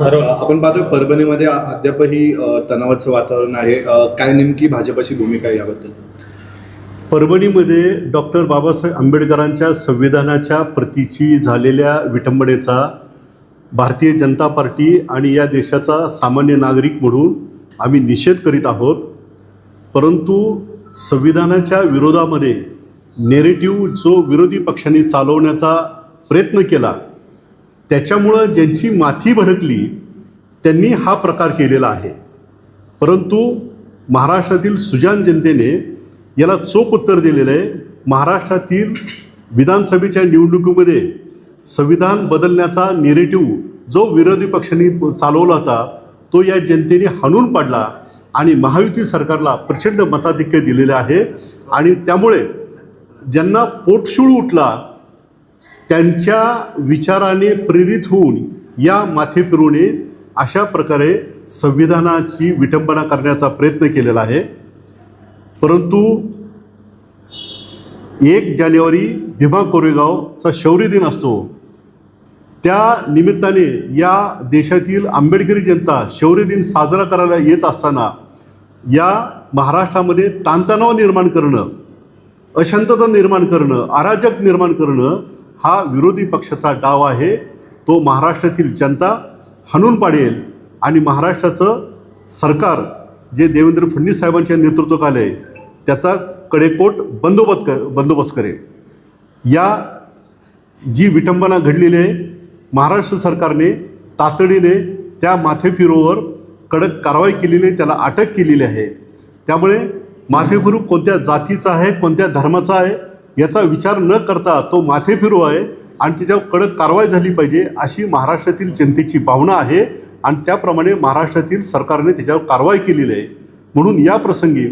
आपण पाहतोय परभणीमध्ये अद्यापही तणावाचं वातावरण आहे. काय नेमकी भाजपची भूमिका आहे याबद्दल? परभणीमध्ये डॉक्टर बाबासाहेब आंबेडकरांच्या संविधानाच्या प्रतीची झालेल्या विटंबनेचा भारतीय जनता पार्टी आणि या देशाचा सामान्य नागरिक म्हणून आम्ही निषेध करीत आहोत. परंतु संविधानाच्या विरोधामध्ये नेरेटिव्ह जो विरोधी पक्षांनी चालवण्याचा प्रयत्न केला त्याच्यामुळं ज्यांची माथी भडकली त्यांनी हा प्रकार केलेला आहे. परंतु महाराष्ट्रातील सुजान जनतेने याला चोख उत्तर दिलेलं आहे. महाराष्ट्रातील विधानसभेच्या निवडणुकीमध्ये संविधान बदलण्याचा नेरेटिव्ह जो विरोधी पक्षांनी चालवला होता तो या जनतेने हाणून पाडला आणि महायुती सरकारला प्रचंड मताधिक्य दिलेले आहे. आणि त्यामुळे ज्यांना पोटशूळ उठला त्यांच्या विचाराने प्रेरित होऊन या माथेफिरूने अशा प्रकारे संविधानाची विटंबना करण्याचा प्रयत्न केलेला आहे. परंतु एक जानेवारी भीमा कोरेगावचा शौर्य दिन असतो. त्या निमित्ताने या देशातील आंबेडकरी जनता शौर्य दिन साजरा करायला येत असताना या महाराष्ट्रामध्ये ताणतणाव निर्माण करणं अशांतता निर्माण करणं अराजक निर्माण करणं हा विरोधी पक्षाचा डाव आहे. तो महाराष्ट्रातील जनता हाणून पाडेल आणि महाराष्ट्राचं सरकार जे देवेंद्र फडणवीस साहेबांच्या नेतृत्वाखाली आहे त्याचा कडेकोट बंदोबस्त क बंदोबस्त करेल. या जी विटंबना घडलेली आहे महाराष्ट्र सरकारने तातडीने त्या माथेफिरूवर कडक कारवाई केलेली आहे त्याला अटक केलेली आहे. त्यामुळे माथेफिरू कोणत्या जातीचा आहे कोणत्या धर्माचा आहे याचा विचार न करता तो माथेफिरू आहे आणि त्याच्यावर कडक कारवाई झाली पाहिजे अशी महाराष्ट्रातील जनतेची भावना आहे आणि त्याप्रमाणे महाराष्ट्रातील सरकारने त्याच्यावर कारवाई केलेली आहे. म्हणून या प्रसंगी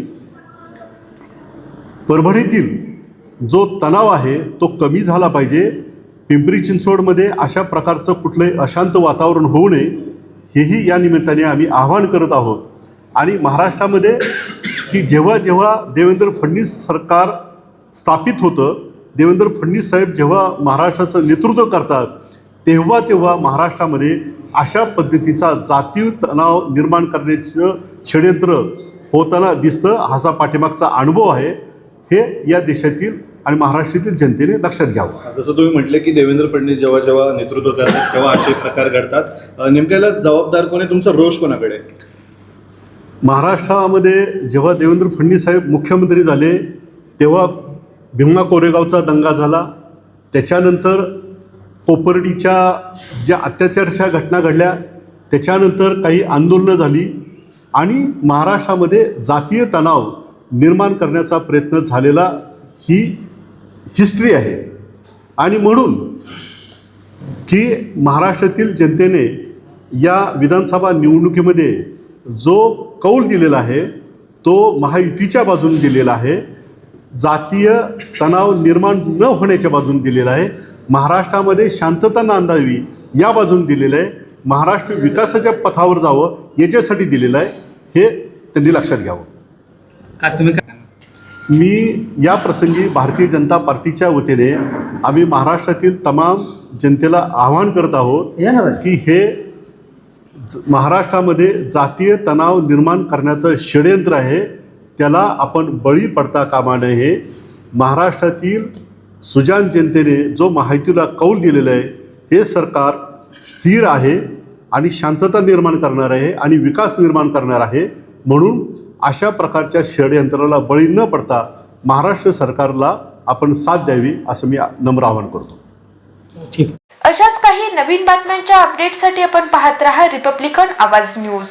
परभणीतील जो तणाव आहे तो कमी झाला पाहिजे. पिंपरी चिंचवडमध्ये अशा प्रकारचं कुठलंही अशांत वातावरण होऊ नये हेही या निमित्ताने आम्ही आवाहन करत आहोत. आणि महाराष्ट्रामध्ये की जेव्हा जेव्हा देवेंद्र फडणवीस सरकार स्थापित होतं. देवेंद्र फडणवीस साहेब जेव्हा महाराष्ट्राचं नेतृत्व करतात तेव्हा तेव्हा महाराष्ट्रामध्ये अशा पद्धतीचा जातीय तणाव निर्माण करण्याचं षडयंत्र होताना दिसतं हाचा पाठीमागचा अनुभव आहे. हे या देशातील आणि महाराष्ट्रातील जनतेने लक्षात घ्यावं. जसं तुम्ही म्हटले की देवेंद्र फडणवीस जेव्हा जेव्हा नेतृत्व करतात तेव्हा असे प्रकार घडतात. अ, नेमक्या याला जबाबदार कोणी तुमचा रोष कोणाकडे? आहे? महाराष्ट्रामध्ये जेव्हा देवेंद्र फडणवीस साहेब मुख्यमंत्री झाले तेव्हा भीमा कोरेगावचा दंगा झाला. त्याच्यानंतर कोपर्डीच्या ज्या अत्याचारच्या घटना घडल्या त्याच्यानंतर काही आंदोलनं झाली आणि महाराष्ट्रामध्ये जातीय तणाव निर्माण करण्याचा प्रयत्न झालेला ही हिस्ट्री आहे. आणि म्हणून की महाराष्ट्रातील जनतेने या विधानसभा निवडणुकीमध्ये जो कौल दिलेला आहे तो महायुतीच्या बाजूने दिलेला आहे. जातीय तणाव निर्माण न होण्याच्या बाजूने दिलेला आहे. महाराष्ट्रामध्ये शांतता नांदावी या बाजूने दिलेलं आहे. महाराष्ट्र विकासाच्या पथावर जावं याच्यासाठी दिलेलं आहे. हे त्यांनी लक्षात घ्यावं. का तुम्ही काय मी या प्रसंगी भारतीय जनता पार्टीच्या वतीने आम्ही महाराष्ट्रातील तमाम जनतेला आवाहन करत आहोत की हे ज- महाराष्ट्रामध्ये जातीय तणाव निर्माण करण्याचं षडयंत्र आहे. त्याला आपण बळी पडता कामा नये. महाराष्ट्रातील सुजान जनतेने जो माहितीला कौल दिलेला आहे हे सरकार स्थिर आहे आणि शांतता निर्माण करणार आहे आणि विकास निर्माण करणार आहे. म्हणून अशा प्रकारच्या षडयंत्राला बळी न पडता महाराष्ट्र सरकारला आपण साथ द्यावी असं मी नम्र आवाहन करतो. ठीक. अशाच काही नवीन बातम्यांच्या अपडेटसाठी आपण पाहत रहा रिपब्लिकन आवाज न्यूज.